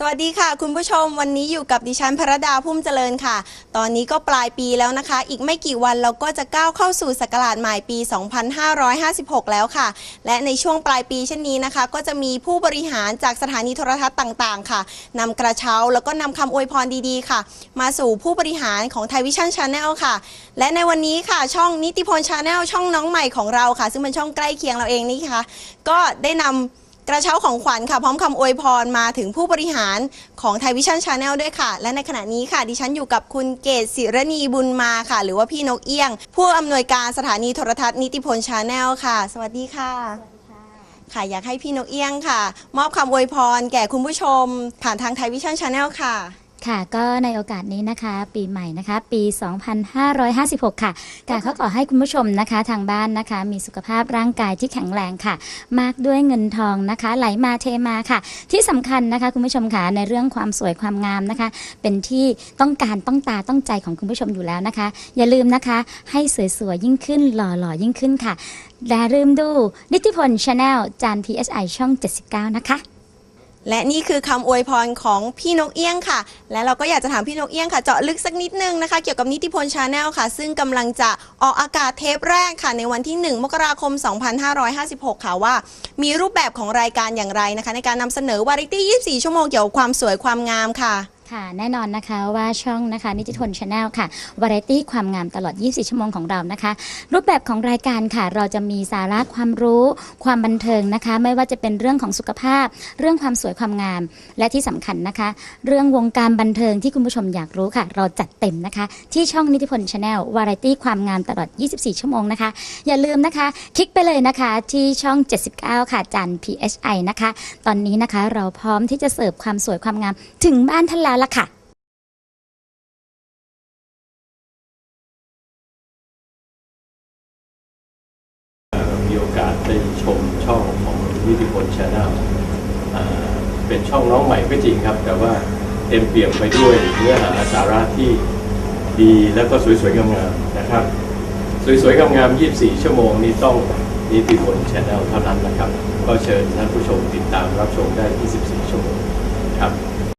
สวัสดีค่ะ คุณผู้ชมวันนี้อยู่กับดิฉันพระดาพุ่มเจริญค่ะ ตอนนี้ก็ปลายปีแล้วนะคะ อีกไม่กี่วันเราก็จะก้าวเข้าสู่ศักราชใหม่ปี 2556 แล้วค่ะ และในช่วงปลายปีเช่นนี้นะคะ ก็จะมีผู้บริหารจากสถานีโทรทัศน์ต่างๆ ค่ะนำกระเช้าแล้วก็นำคำอวยพรดีๆ ค่ะ มาสู่ผู้บริหารของไทยวิชั่นชาแนลค่ะ และในวันนี้ค่ะช่องนิติพลชาแนลช่องน้องใหม่ของเราค่ะ ซึ่งเป็นช่องใกล้เคียงเราเองนี่ค่ะ ก็ได้นำ กระเช้าของขวัญค่ะพร้อมคำอวยพรมาถึงผู้บริหารของไทยวิชั่นชาแนลด้วยค่ะ และในขณะนี้ค่ะ ดิฉันอยู่กับคุณเกศศิรณีบุญมาค่ะ หรือว่าพี่นกเอี้ยง ผู้อำนวยการสถานีโทรทัศน์นิติพลชาแนลค่ะ สวัสดีค่ะค่ะอยากให้พี่นกเอี้ยงค่ะ มอบคำอวยพรแก่คุณผู้ชม ผ่านทางไทยวิชั่นชาแนลค่ะ ค่ะก็ในโอกาสนี้นะคะ ปีใหม่นะคะ ปี 2556 ค่ะกาเขาขอให้คุณผู้ชมนะคะ ทางบ้านนะคะ มีสุขภาพร่างกายที่แข็งแรงค่ะ มากด้วยเงินทองนะคะ ไหลมาเทมาค่ะ ที่สำคัญนะคะ คุณผู้ชมค่ะในเรื่องความสวยความงามนะคะ เป็นที่ต้องการต้องตาต้องใจของคุณผู้ชมอยู่แล้วนะคะ อย่าลืมนะคะ ให้สวยๆยิ่งขึ้นหล่อๆยิ่งขึ้นค่ะอย่าลืมดูนิติพลชาแนลจาน PSI ช่อง 79 นะคะ และนี่คือคำอวยพรของพี่นกเอี้ยงค่ะ และเราก็อยากจะถามพี่นกเอี้ยงค่ะ เจาะลึกสักนิดนึงนะคะ เกี่ยวกับนิติพลชาแนลค่ะ ซึ่งกำลังจะออกอากาศเทปแรกค่ะ ในวันที่ 1 มกราคม 2556 ค่ะว่า มีรูปแบบของรายการอย่างไรนะคะ ในการนำเสนอวาไรตี้ 24 ชั่วโมงเกี่ยวกับความสวยความงามค่ะ ค่ะแน่นอนนะคะว่าช่องนะคะนิติทนชาแนลค่ะวาไรตี้ความงามตลอด 24 ชั่วโมงของเรานะคะ รูปแบบของรายการค่ะ เราจะมีสาระความรู้ ความบันเทิงนะคะ ไม่ว่าจะเป็นเรื่องของสุขภาพ เรื่องความสวยความงาม และที่สำคัญนะคะ เรื่องวงการบันเทิงที่คุณผู้ชมอยากรู้ค่ะ เราจัดเต็มนะคะ ที่ช่องนิติพลชาแนลวาไรตี้ความงามตลอด 24 ชั่วโมงนะคะ อย่าลืมนะคะ คลิกไปเลยนะคะที่ช่อง 79 ค่ะจัน PHI นะคะ ตอนนี้นะคะเราพร้อมที่จะเสิร์ฟความสวยความงาม ถึงบ้านท่านแล้วล่ะค่ะมีโอกาสได้ชมช่องของวิทิพลชาแนลเป็นช่องน้องใหม่ก็จริงครับ แต่ว่าเต็มเปี่ยมไปด้วยเนื้อหาสาระที่ดีแล้วก็สวยๆงามๆนะครับ สวยๆงามๆ24 ชั่วโมงนี้ต้องนิติพลชาแนลเท่านั้นนะครับ ก็เชิญท่านผู้ชมติดตามรับชมได้ 24 ชั่วโมงครับ